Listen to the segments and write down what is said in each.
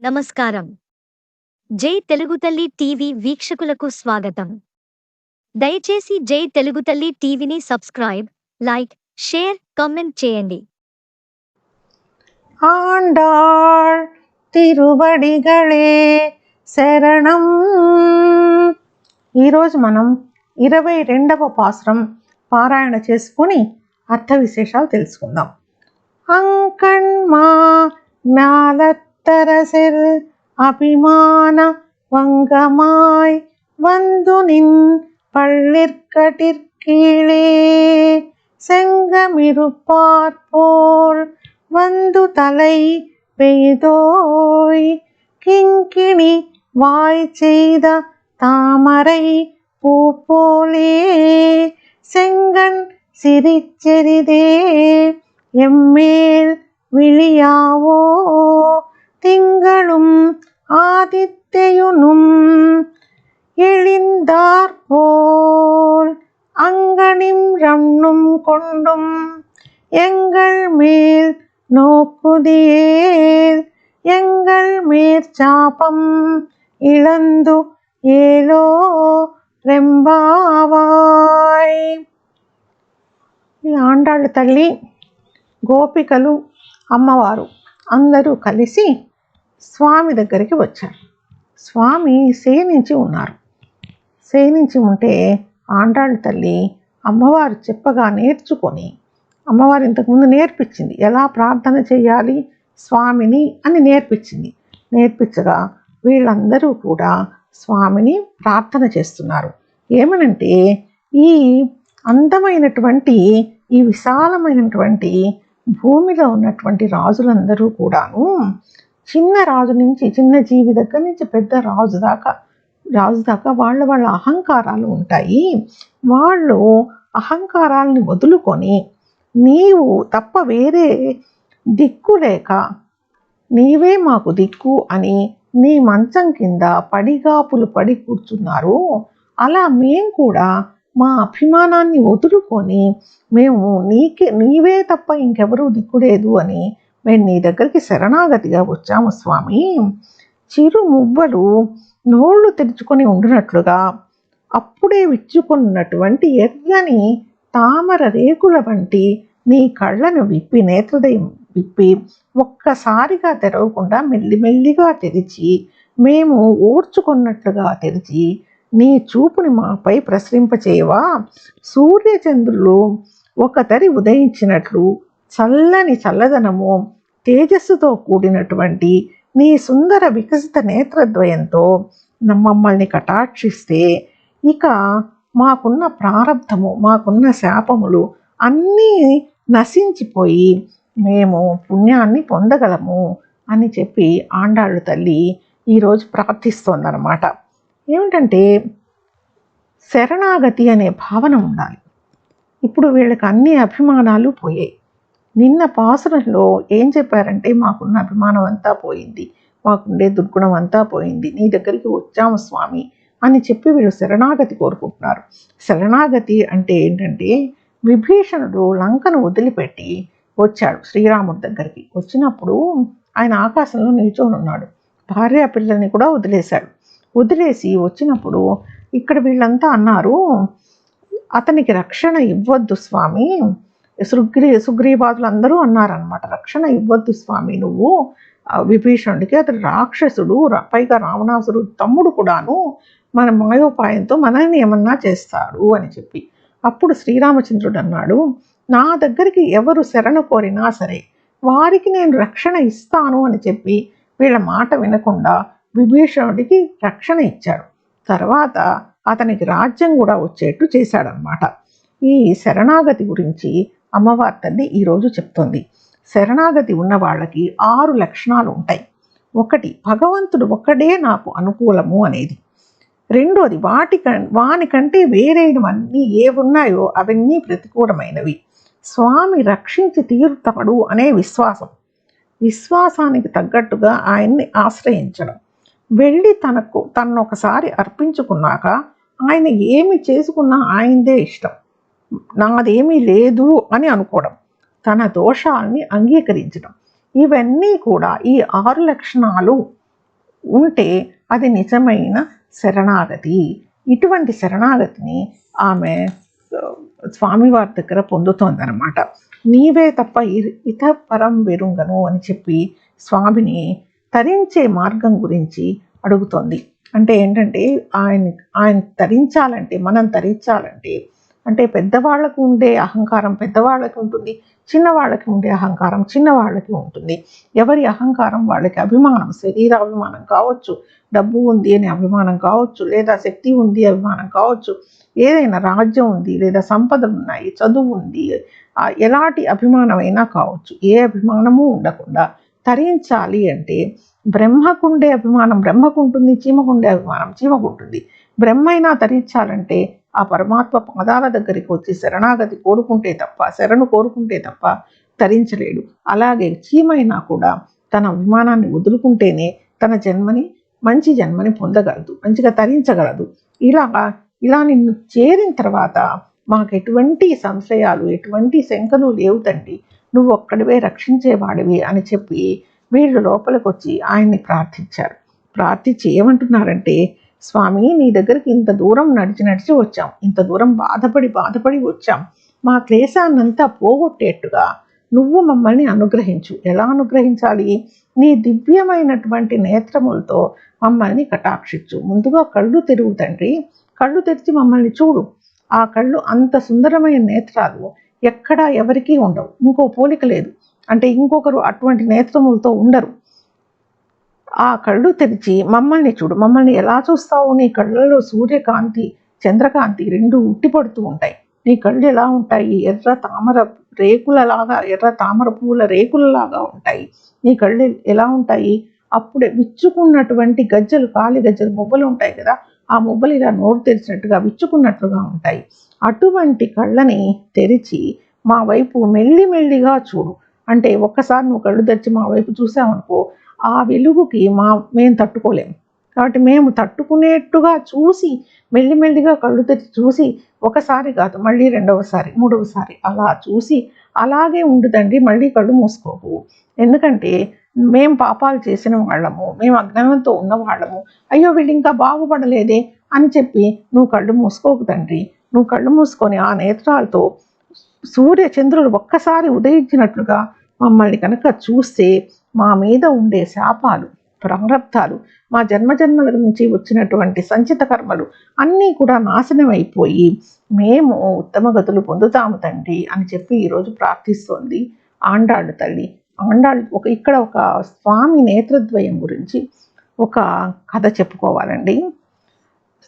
నమస్కారం జై తెలుగు తల్లి టీవీ వీక్షకులకు స్వాగతం దయచేసి జై తెలుగు తల్లి టీవీని సబ్స్క్రైబ్ లైక్ షేర్ కామెంట్ చేయండి ஆண்டாள் తిరువడిగళే శరణం ఈరోజు మనం ఇరవై రెండవ పాసురం పారాయణ చేసుకొని అర్థ విశేషాలు తెలుసుకుందాం అంకణ్మా ஞாலத்தரசில் அபிமான வங்கமாய் வந்து நின் பள்ளிற்கட்டிற்கீழே. செங்கமிருப்பார்போல் வந்து தலை பெய்தோய். கிங்கிணி வாய் செய்த தாமரை பூ போலே செங்கண் சிரிச்செரிதே எம்மேல் விழியாவோ. திங்களும் ஆதித்யனும் எழிந்தாற்போல் அங்கனிம் ரண்ணும் கொண்டும் எங்கள் மேல் நோக்குதியேல் எங்கள் மேற்சாபம் இழந்து ஏலோ రెంబావాయ్ ఈ ఆండాళ్ళ తల్లి గోపికలు అమ్మవారు అందరూ కలిసి స్వామి దగ్గరికి వచ్చారు. స్వామి సేనించి ఉన్నారు. సేనించి ఉంటే ఆండాళ్ళ తల్లి అమ్మవారు చెప్పగా నేర్చుకొని అమ్మవారు ఇంతకుముందు నేర్పించింది. ఎలా ప్రార్థన చేయాలి స్వామిని అని నేర్పించింది. నేర్పించగా వీళ్ళందరూ కూడా స్వామిని ప్రార్థన చేస్తున్నారు. ఏమనంటే ఈ అందమైనటువంటి ఈ విశాలమైనటువంటి భూమిలో ఉన్నటువంటి రాజులందరూ కూడాను చిన్న రాజు నుంచి చిన్న జీవి దగ్గర నుంచి పెద్ద రాజు దాకా రాజు దాకా వాళ్ళ వాళ్ళ అహంకారాలు ఉంటాయి. వాళ్ళు అహంకారాలని వదులుకొని నీవు తప్ప వేరే దిక్కు లేక నీవే మాకు దిక్కు అని నీ మంచం కింద పడిగాపులు పడి కూర్చున్నారు. అలా మేం కూడా మా అభిమానాన్ని వదులుకొని మేము నీకే నీవే తప్ప ఇంకెవరూ దిక్కులేదు అని మేము నీ దగ్గరికి శరణాగతిగా వచ్చాము స్వామి. చిరు మువ్వలు నోళ్ళు తెరుచుకొని ఉండినట్లుగా అప్పుడే విచ్చుకున్నటువంటి ఎర్రని తామర రేకుల వంటి నీ కళ్ళను విప్పి నేత్రదయం విప్పి ఒక్కసారిగా తెరవకుండా మెల్లిమెల్లిగా తెరిచి మేము ఓర్చుకున్నట్లుగా తెరిచి నీ చూపుని మాపై ప్రసరింపచేయవా? సూర్యచంద్రులు ఒకతరి ఉదయించినట్లు చల్లని చల్లదనము తేజస్సుతో కూడినటువంటి నీ సుందర వికసిత నేత్రద్వయంతో మమ్మల్ని కటాక్షిస్తే ఇక మాకున్న ప్రారంధము మాకున్న శాపములు అన్నీ నశించిపోయి మేము పుణ్యాన్ని పొందగలము అని చెప్పి ఆండాళ్ళు తల్లి ఈరోజు ప్రార్థిస్తోందనమాట ఏమిటంటే శరణాగతి అనే భావన ఉండాలి. ఇప్పుడు వీళ్ళకి అన్ని అభిమానాలు పోయాయి. నిన్న పాసరంలో ఏం చెప్పారంటే మాకున్న అభిమానం అంతా పోయింది. మాకుండే దుర్గుణం అంతా పోయింది. నీ దగ్గరికి వచ్చాము స్వామి అని చెప్పి వీళ్ళు శరణాగతి కోరుకుంటున్నారు. శరణాగతి అంటే ఏంటంటే విభీషణుడు లంకను వదిలిపెట్టి వచ్చాడు శ్రీరాముడి దగ్గరికి. వచ్చినప్పుడు ఆయన ఆకాశంలో నిల్చొని ఉన్నాడు. భార్య పిల్లల్ని కూడా వదిలేశాడు. వదిలేసి వచ్చినప్పుడు ఇక్కడ వీళ్ళంతా అన్నారు అతనికి రక్షణ ఇవ్వద్దు స్వామి. సుగ్రీ సుగ్రీవాదులు అందరూ అన్నారనమాట రక్షణ ఇవ్వద్దు స్వామి నువ్వు. విభీషణుడికి అతడు రాక్షసుడు పైగా రావణాసురుడు తమ్ముడు కూడాను మన మాయోపాయంతో మనల్ని ఏమన్నా చేస్తాడు అని చెప్పి. అప్పుడు శ్రీరామచంద్రుడు అన్నాడు నా దగ్గరికి ఎవరు శరణ కోరినా సరే వారికి నేను రక్షణ ఇస్తాను అని చెప్పి వీళ్ళ మాట వినకుండా విభీషణుడికి రక్షణ ఇచ్చాడు. తర్వాత అతనికి రాజ్యం కూడా వచ్చేట్టు చేశాడనమాట ఈ శరణాగతి గురించి అమ్మవారి తల్లి ఈరోజు చెప్తోంది. శరణాగతి ఉన్న వాళ్ళకి ఆరు లక్షణాలు ఉంటాయి. ఒకటి భగవంతుడు ఒక్కడే నాకు అనుకూలము అనేది. రెండోది వాటి కం వానికంటే వేరైనవన్నీ ఏవున్నాయో అవన్నీ ప్రతికూలమైనవి. స్వామి రక్షించి తీరుతాడు అనే విశ్వాసం. విశ్వాసానికి తగ్గట్టుగా ఆయన్ని ఆశ్రయించడం. వెళ్ళి తనకు తను ఒకసారి అర్పించుకున్నాక ఆయన ఏమి చేసుకున్నా ఆయనదే ఇష్టం. నాదేమీ లేదు అని అనుకోవడం తన దోషాల్ని అంగీకరించడం ఇవన్నీ కూడా ఈ ఆరు లక్షణాలు ఉంటే అది నిజమైన శరణాగతి. ఇటువంటి శరణాగతిని ఆమె స్వామివారి దగ్గర పొందుతోందనమాట నీవే తప్ప ఇత పరం వెరుంగను అని చెప్పి స్వామిని తరించే మార్గం గురించి అడుగుతోంది. అంటే ఏంటంటే ఆయన ఆయన తరించాలంటే మనం తరించాలంటే అంటే పెద్దవాళ్ళకు ఉండే అహంకారం పెద్దవాళ్ళకి ఉంటుంది చిన్నవాళ్ళకి ఉండే అహంకారం చిన్నవాళ్ళకి ఉంటుంది. ఎవరి అహంకారం వాళ్ళకి? అభిమానం శరీర అభిమానం కావచ్చు డబ్బు ఉంది అనే అభిమానం కావచ్చు లేదా శక్తి ఉంది అభిమానం కావచ్చు ఏదైనా రాజ్యం ఉంది లేదా సంపదలు ఉన్నాయి చదువు ఉంది ఎలాంటి అభిమానమైనా కావచ్చు. ఏ అభిమానము ఉండకుండా తరించాలి అంటే బ్రహ్మకుండే అభిమానం బ్రహ్మకుంటుంది చీమకుండే అభిమానం చీమకుంటుంది. బ్రహ్మైనా తరించాలంటే ఆ పరమాత్మ పాదాల దగ్గరికి వచ్చి శరణాగతి కోరుకుంటే తప్ప శరణు కోరుకుంటే తప్ప తరించలేడు. అలాగే చీమైనా కూడా తన అభిమానాన్ని వదులుకుంటేనే తన జన్మని మంచి జన్మని పొందగలదు మంచిగా తరించగలదు. ఇలా ఇలా నిన్ను చేరిన తర్వాత మాకు ఎటువంటి సంశయాలు ఎటువంటి శంకలు లేవు తండ్రి. నువ్వు ఒక్కడివే రక్షించేవాడివి అని చెప్పి వీళ్ళు లోపలికి వచ్చి ఆయన్ని ప్రార్థించారు. ప్రార్థించి ఏమంటున్నారంటే స్వామి నీ దగ్గరికి ఇంత దూరం నడిచి నడిచి వచ్చాం. ఇంత దూరం బాధపడి బాధపడి వచ్చాం. మా క్లేశాన్నంతా పోగొట్టేట్టుగా నువ్వు మమ్మల్ని అనుగ్రహించు. ఎలా అనుగ్రహించాలి? నీ దివ్యమైనటువంటి నేత్రములతో మమ్మల్ని కటాక్షించు. ముందుగా కళ్ళు తెరువు తండ్రి. కళ్ళు తెరిచి మమ్మల్ని చూడు. ఆ కళ్ళు అంత సుందరమైన నేత్రాలు ఎక్కడా ఎవరికీ ఉండవు. ఇంకో పోలిక లేదు. అంటే ఇంకొకరు అటువంటి నేత్రములతో ఉండరు. ఆ కళ్ళు తెరిచి మమ్మల్ని చూడు. మమ్మల్ని ఎలా చూస్తావు? నీ కళ్ళలో సూర్యకాంతి చంద్రకాంతి రెండు ఉట్టిపడుతూ ఉంటాయి. నీ కళ్ళు ఎలా ఉంటాయి? ఎర్ర తామర రేకులలాగా ఎర్ర తామర పువ్వుల రేకులలాగా ఉంటాయి. నీ కళ్ళు ఎలా ఉంటాయి? అప్పుడే విచ్చుకున్నటువంటి గజ్జలు కాలి గజ్జలు మొబ్బలు ఉంటాయి కదా. ఆ మొబ్బలు ఇలా నోరు తెరిచినట్టుగా విచ్చుకున్నట్లుగా ఉంటాయి. అటువంటి కళ్ళని తెరిచి మా వైపు మెల్లి మెల్లిగా చూడు. అంటే ఒక్కసారి నువ్వు కళ్ళు తెరిచి మా వైపు చూసావనుకో ఆ వెలుగుకి మా మేము తట్టుకోలేము కాబట్టి మేము తట్టుకునేట్టుగా చూసి మెల్లిమెల్లిగా కళ్ళు తెచ్చి చూసి ఒకసారి కాదు మళ్ళీ రెండవసారి మూడవసారి అలా చూసి అలాగే ఉండుదండి మళ్ళీ కళ్ళు మూసుకోకు. ఎందుకంటే మేము పాపాలు చేసిన వాళ్ళము మేము అజ్ఞానంతో ఉన్న వాళ్ళము అయ్యో వీళ్ళు ఇంకా బాగుపడలేదే అని చెప్పి నువ్వు కళ్ళు మూసుకోకు తండ్రి. నువ్వు కళ్ళు మూసుకొని ఆ నేత్రాలతో సూర్య చంద్రులు ఒక్కసారి ఉదయించినట్లుగా మమ్మల్ని కనుక చూస్తే మా మీద ఉండే శాపాలు ప్రారంధాలు మా జన్మజన్మల నుంచి వచ్చినటువంటి సంచిత కర్మలు అన్నీ కూడా నాశనం అయిపోయి మేము ఉత్తమ గతులు పొందుతాము తండ్రి అని చెప్పి ఈరోజు ప్రార్థిస్తోంది ఆండాళ్ళు తల్లి. ఆండాళ్ళు ఒక ఇక్కడ ఒక స్వామి నేత్రద్వయం గురించి ఒక కథ చెప్పుకోవాలండి.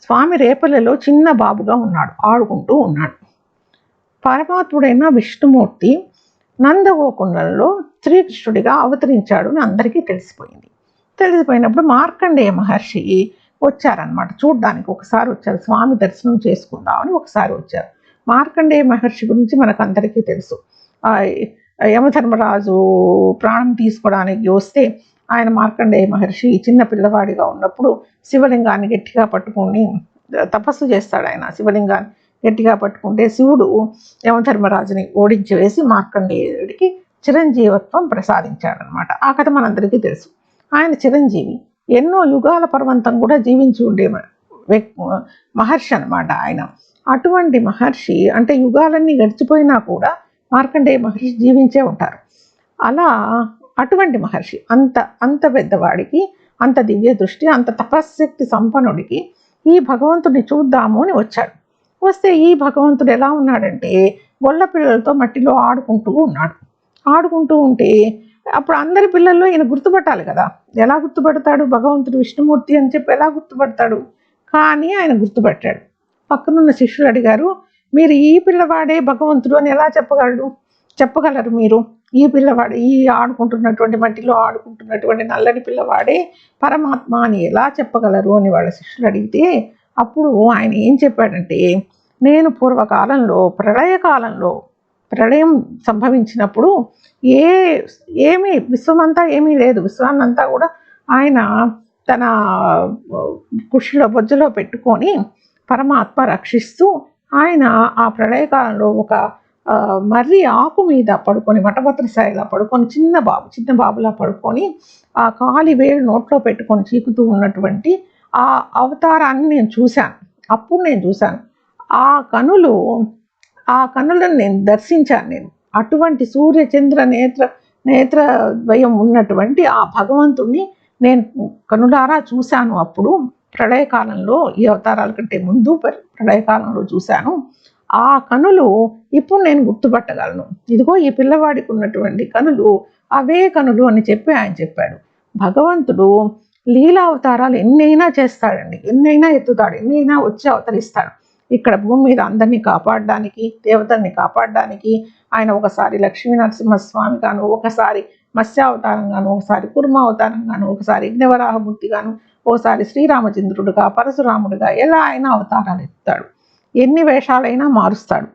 స్వామి రేపలలో చిన్న బాబుగా ఉన్నాడు ఆడుకుంటూ ఉన్నాడు. పరమాత్ముడైన విష్ణుమూర్తి నందగోకుండంలో శ్రీకృష్ణుడిగా అవతరించాడు అని అందరికీ తెలిసిపోయింది. తెలిసిపోయినప్పుడు మార్కండేయ మహర్షి వచ్చారనమాట చూడ్డానికి ఒకసారి వచ్చారు. స్వామి దర్శనం చేసుకుందామని ఒకసారి వచ్చారు. మార్కండేయ మహర్షి గురించి మనకు అందరికీ తెలుసు యమధర్మరాజు ప్రాణం తీసుకోవడానికి వస్తే ఆయన మార్కండేయ మహర్షి చిన్న పిల్లవాడిగా ఉన్నప్పుడు శివలింగాన్ని గట్టిగా పట్టుకొని తపస్సు చేస్తాడు ఆయన. శివలింగాన్ని గట్టిగా పట్టుకుంటే శివుడు యమధర్మరాజుని ఓడించి వేసి మార్కండేయుడికి చిరంజీవత్వం ప్రసాదించాడనమాట. ఆ కథ మనందరికీ తెలుసు. ఆయన చిరంజీవి ఎన్నో యుగాల పర్వంతం కూడా జీవించి ఉండే మహర్షి అనమాట ఆయన. అటువంటి మహర్షి అంటే యుగాలన్నీ గడిచిపోయినా కూడా మార్కండేయ మహర్షి జీవించే ఉంటారు. అలా అటువంటి మహర్షి అంత అంత పెద్దవాడికి అంత దివ్య దృష్టి అంత తపశ్శక్తి సంపన్నుడికి ఈ భగవంతుడిని చూద్దాము అని వచ్చాడు. వస్తే ఈ భగవంతుడు ఎలా ఉన్నాడంటే గొల్ల పిల్లలతో మట్టిలో ఆడుకుంటూ ఉన్నాడు. ఆడుకుంటూ ఉంటే అప్పుడు అందరి పిల్లల్లో ఈయన గుర్తుపట్టాలి కదా. ఎలా గుర్తుపడతాడు? భగవంతుడు విష్ణుమూర్తి అని చెప్పి ఎలా గుర్తుపడతాడు? కానీ ఆయన గుర్తుపట్టాడు. పక్కనున్న శిష్యులు అడిగారు మీరు ఈ పిల్లవాడే భగవంతుడు అని ఎలా చెప్పగలడు చెప్పగలరు మీరు? ఈ పిల్లవాడు ఈ ఆడుకుంటున్నటువంటి మట్టిలో ఆడుకుంటున్నటువంటి నల్లని పిల్లవాడే పరమాత్మ అని ఎలా చెప్పగలరు? అని వాళ్ళ శిష్యులు అడిగితే అప్పుడు ఆయన ఏం చెప్పాడంటే నేను పూర్వకాలంలో ప్రళయకాలంలో ప్రళయం సంభవించినప్పుడు ఏ ఏమీ విశ్వమంతా ఏమీ లేదు. విశ్వాన్నంతా కూడా ఆయన తన కుషిలో బొజ్జలో పెట్టుకొని పరమాత్మ రక్షిస్తూ ఆయన ఆ ప్రళయకాలంలో ఒక మర్రి ఆకు మీద పడుకొని మఠభద్ర స్థాయిలా పడుకొని చిన్న బాబు చిన్న బాబులా పడుకొని ఆ కాలి వేలు నోట్లో పెట్టుకొని చీకుతూ ఉన్నటువంటి ఆ అవతారాన్ని నేను చూశాను. అప్పుడు నేను చూశాను. ఆ కనులు ఆ కన్నులను నేను దర్శించాను నేను. అటువంటి సూర్య చంద్ర నేత్ర నేత్ర ద్వయం ఉన్నటువంటి ఆ భగవంతుణ్ణి నేను కనులారా చూశాను. అప్పుడు ప్రళయకాలంలో ఈ అవతారాల కంటే ముందు ప్రళయకాలంలో చూశాను. ఆ కనులు ఇప్పుడు నేను గుర్తుపట్టగలను. ఇదిగో ఈ పిల్లవాడికి ఉన్నటువంటి కనులు అవే కనులు అని చెప్పి ఆయన చెప్పాడు. భగవంతుడు లీలా అవతారాలు ఎన్నైనా చేస్తాడండి. ఎన్నైనా ఎత్తుతాడు. ఎన్నైనా వచ్చి అవతరిస్తాడు. ఇక్కడ భూమి మీద అందరినీ కాపాడడానికి దేవతల్ని కాపాడడానికి ఆయన ఒకసారి లక్ష్మీ నరసింహస్వామి గాను ఒకసారి మత్స్యావతారం గాను ఒకసారి కుర్మావతారం గాను ఒకసారి యజ్ఞవరాహమూర్తి గాను ఒకసారి శ్రీరామచంద్రుడుగా పరశురాముడుగా ఎలా అయినా అవతారాలు ఎత్తాడు? ఎన్ని వేషాలైనా మారుస్తాడు.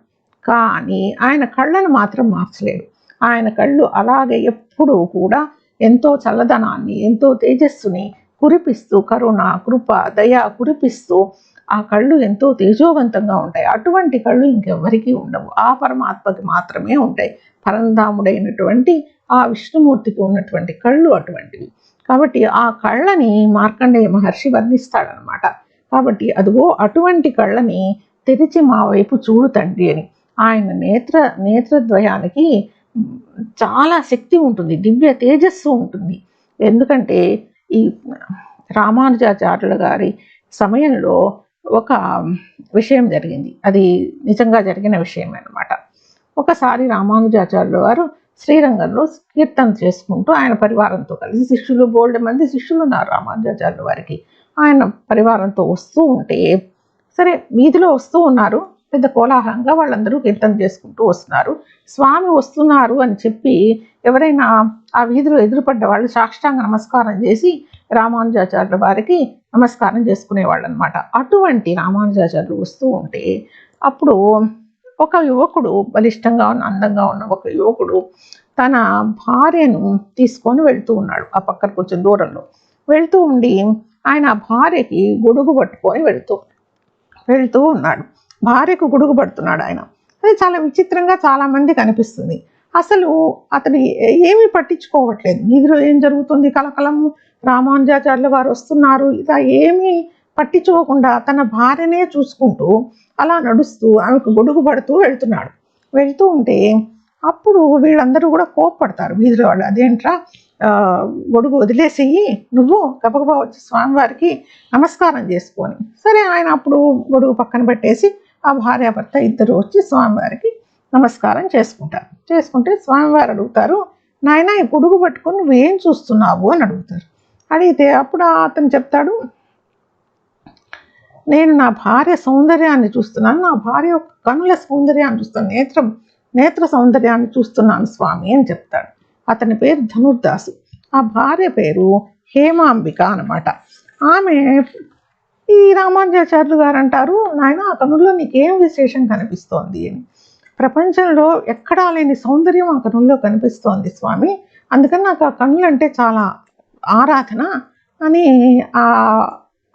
కానీ ఆయన కళ్ళను మాత్రం మార్చలేడు. ఆయన కళ్ళు అలాగే ఎప్పుడూ కూడా ఎంతో చల్లదనాన్ని ఎంతో తేజస్సుని కురిపిస్తూ కరుణ కృప దయ కురిపిస్తూ ఆ కళ్ళు ఎంతో తేజోవంతంగా ఉంటాయి. అటువంటి కళ్ళు ఇంకెవ్వరికీ ఉండవు. ఆ పరమాత్మకి మాత్రమే ఉంటాయి. పరంధాముడైనటువంటి ఆ విష్ణుమూర్తికి ఉన్నటువంటి కళ్ళు అటువంటివి. కాబట్టి ఆ కళ్ళని మార్కండేయ మహర్షి వర్ణిస్తాడనమాట. కాబట్టి అదిగో అటువంటి కళ్ళని తెరిచి మా వైపు చూడు తండ్రి అని. ఆయన నేత్ర నేత్రద్వయానికి చాలా శక్తి ఉంటుంది. దివ్య తేజస్సు ఉంటుంది. ఎందుకంటే ఈ రామానుజాచార్యుల గారి సమయంలో ఒక విషయం జరిగింది. అది నిజంగా జరిగిన విషయం అనమాట ఒకసారి రామానుజాచార్యుల వారు శ్రీరంగంలో కీర్తన చేసుకుంటూ ఆయన పరివారంతో కలిసి శిష్యులు బోల్డ్ మంది శిష్యులు ఉన్నారు రామానుజాచార్యుల వారికి. ఆయన పరివారంతో వస్తూ ఉంటే సరే వీధిలో వస్తూ ఉన్నారు. పెద్ద కోలాహలంగా వాళ్ళందరూ కీర్తన చేసుకుంటూ వస్తున్నారు. స్వామి వస్తున్నారు అని చెప్పి ఎవరైనా ఆ వీధిలో ఎదురుపడ్డ వాళ్ళు సాష్టాంగ నమస్కారం చేసి రామానుజాచార్యుల వారికి నమస్కారం చేసుకునేవాళ్ళు అనమాట అటువంటి రామానుజాచార్యులు వస్తూ ఉంటే అప్పుడు ఒక యువకుడు బలిష్టంగా ఉన్న అందంగా ఉన్న ఒక యువకుడు తన భార్యను తీసుకొని వెళ్తూ ఉన్నాడు ఆ పక్కన కొంచెం దూరంలో. వెళ్తూ ఉండి ఆయన భార్యకి గొడుగు పట్టుకొని వెళ్తూ వెళ్తూ ఉన్నాడు. భార్యకు గొడుగు పడుతున్నాడు ఆయన. అది చాలా విచిత్రంగా చాలామంది కనిపిస్తుంది. అనిపిస్తుంది అసలు అతడు ఏమీ పట్టించుకోవట్లేదు. వీధిలో ఏం జరుగుతుంది? కలకలము రామానుజాచార్యుల వారు వస్తున్నారు. ఇలా ఏమీ పట్టించుకోకుండా తన భార్యనే చూసుకుంటూ అలా నడుస్తూ ఆమెకు గొడుగు పడుతూ వెళ్తున్నాడు. వెళ్తూ ఉంటే అప్పుడు వీళ్ళందరూ కూడా కోప్పడతారు. వీధిలో వాళ్ళు అదేంట్రా గొడుగు వదిలేసేయి నువ్వు గబగబా వచ్చి స్వామివారికి నమస్కారం చేసుకొని. సరే ఆయన అప్పుడు గొడుగు పక్కన పెట్టేసి ఆ భార్యాభర్త ఇద్దరు వచ్చి స్వామివారికి నమస్కారం చేసుకుంటారు. చేసుకుంటే స్వామివారు అడుగుతారు నాయన ఈ పొడుగు పట్టుకొని నువ్వేం చూస్తున్నావు? అని అడుగుతారు. అడిగితే అప్పుడు అతను చెప్తాడు నేను నా భార్య సౌందర్యాన్ని చూస్తున్నాను నా భార్య యొక్క కనుల సౌందర్యాన్ని చూస్తున్నాను నేత్రం నేత్ర సౌందర్యాన్ని చూస్తున్నాను స్వామి అని చెప్తాడు. అతని పేరు ధనుర్దాసు. ఆ భార్య పేరు హేమాంబిక అన్నమాట. ఆమె ఈ రామానుజాచార్యులు గారు అంటారు నాయన ఆ కనుల్లో నీకేం విశేషం కనిపిస్తోంది? అని. ప్రపంచంలో ఎక్కడా లేని సౌందర్యం ఆ కనుల్లో కనిపిస్తోంది స్వామి. అందుకని నాకు ఆ కనులు అంటే చాలా ఆరాధన అని ఆ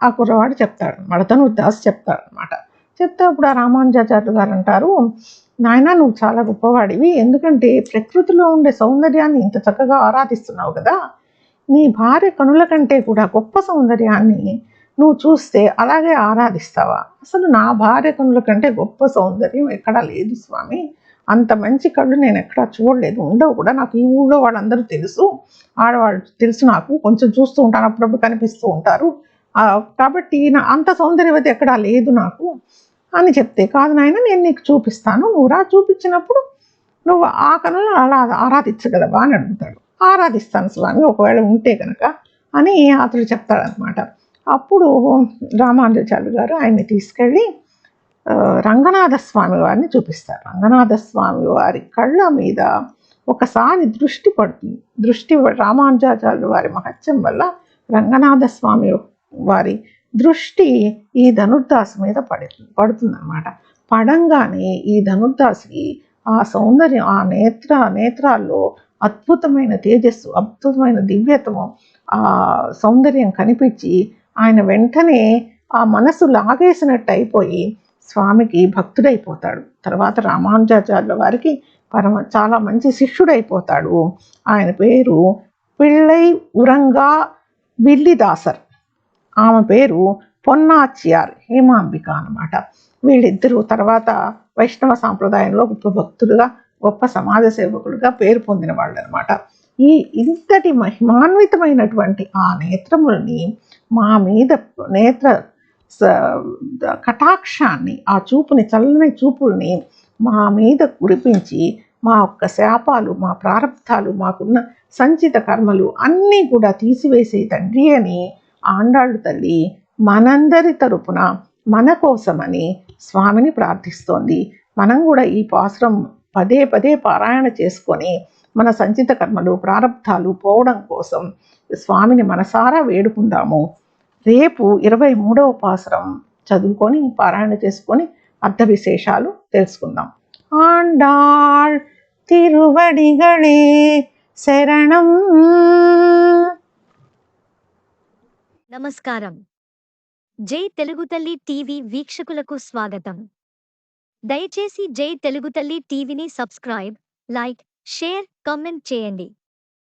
ఆ కుర్రవాడు చెప్తాడు. మడతను దాస్ చెప్తాడు అనమాట చెప్తే అప్పుడు ఆ రామానుజాచార్యులు గారు అంటారు నాయన నువ్వు చాలా గొప్పవాడివి. ఎందుకంటే ప్రకృతిలో ఉండే సౌందర్యాన్ని ఇంత చక్కగా ఆరాధిస్తున్నావు కదా. నీ భార్య కనుల కంటే కూడా గొప్ప సౌందర్యాన్ని నువ్వు చూస్తే అలాగే ఆరాధిస్తావా? అసలు నా భార్య కనుల కంటే గొప్ప సౌందర్యం ఎక్కడా లేదు స్వామి. అంత మంచి కళ్ళు నేను ఎక్కడా చూడలేదు. ఉండవు కూడా. నాకు ఈ ఊళ్ళో వాళ్ళందరూ తెలుసు. ఆడవాళ్ళు తెలుసు నాకు. కొంచెం చూస్తూ ఉంటాను. అప్పుడప్పుడు కనిపిస్తూ ఉంటారు. కాబట్టి నా అంత సౌందర్యవతి ఎక్కడా లేదు నాకు అని చెప్తే కాదు నాయన నేను నీకు చూపిస్తాను. నువ్వు రా. చూపించినప్పుడు నువ్వు ఆ కనులు అలా ఆరాధించగలవా అని అడుగుతాడు. ఆరాధిస్తాను స్వామి. ఒకవేళ ఉంటే కనుక అని అతడు చెప్తాడనమాట అప్పుడు రామానుజాచార్య గారు ఆయన్ని తీసుకెళ్ళి రంగనాథ స్వామి వారిని చూపిస్తారు. రంగనాథ స్వామి వారి కళ్ళ మీద ఒకసారి దృష్టి పడుతుంది దృష్టి రామానుజాచార్యుల వారి మహత్యం వల్ల రంగనాథ స్వామి వారి దృష్టి ఈ ధనుర్దాసు మీద పడుతుంది పడుతుందన్నమాట. పడంగానే ఈ ధనుర్దాసుకి ఆ సౌందర్యం ఆ నేత్ర నేత్రాల్లో అద్భుతమైన తేజస్సు అద్భుతమైన దివ్యత్వము ఆ సౌందర్యం కనిపించి ఆయన వెంటనే ఆ మనసు లాగేసినట్టు అయిపోయి స్వామికి భక్తుడైపోతాడు. తర్వాత రామానుజాచార్యుల వారికి పరమ చాలా మంచి శిష్యుడైపోతాడు. ఆయన పేరు పిళ్ళై ఉరంగా విల్లిదాసర్. ఆమె పేరు పొన్నాచియార్ హేమాంబిక అన్నమాట. వీళ్ళిద్దరూ తర్వాత వైష్ణవ సాంప్రదాయంలో గొప్ప భక్తులుగా గొప్ప సమాజ సేవకులుగా పేరు పొందిన వాళ్ళు అనమాట ఈ ఇంతటి మహిమాన్వితమైనటువంటి ఆ నేత్రములని మా మీద నేత్ర స- కటాక్షాన్ని ఆ చూపుని చల్లని చూపుల్ని మా మీద కురిపించి మా యొక్క శాపాలు మా ప్రారంధాలు మాకున్న సంచిత కర్మలు అన్నీ కూడా తీసివేసే తండ్రి అని ఆండాళ్ళు తల్లి మనందరి తరపున మన కోసమని స్వామిని ప్రార్థిస్తోంది. మనం కూడా ఈ పాసురం పదే పదే పారాయణ చేసుకొని మన సంచిత కర్మలు ప్రారంధాలు పోవడం కోసం స్వామిని మనసారా వేడుకుందాము. రేపు ఇరవై మూడవ పాసరం చదువుకొని పారాయణ చేసుకొని అర్థ విశేషాలు తెలుసుకుందాం. ఆండాళ్ తిరువడిగళే శరణం. నమస్కారం. జై తెలుగు తల్లి టీవీ వీక్షకులకు స్వాగతం. దయచేసి జై తెలుగు తల్లి టీవీని సబ్స్క్రైబ్ లైక్ షేర్ కామెంట్ చేయండి.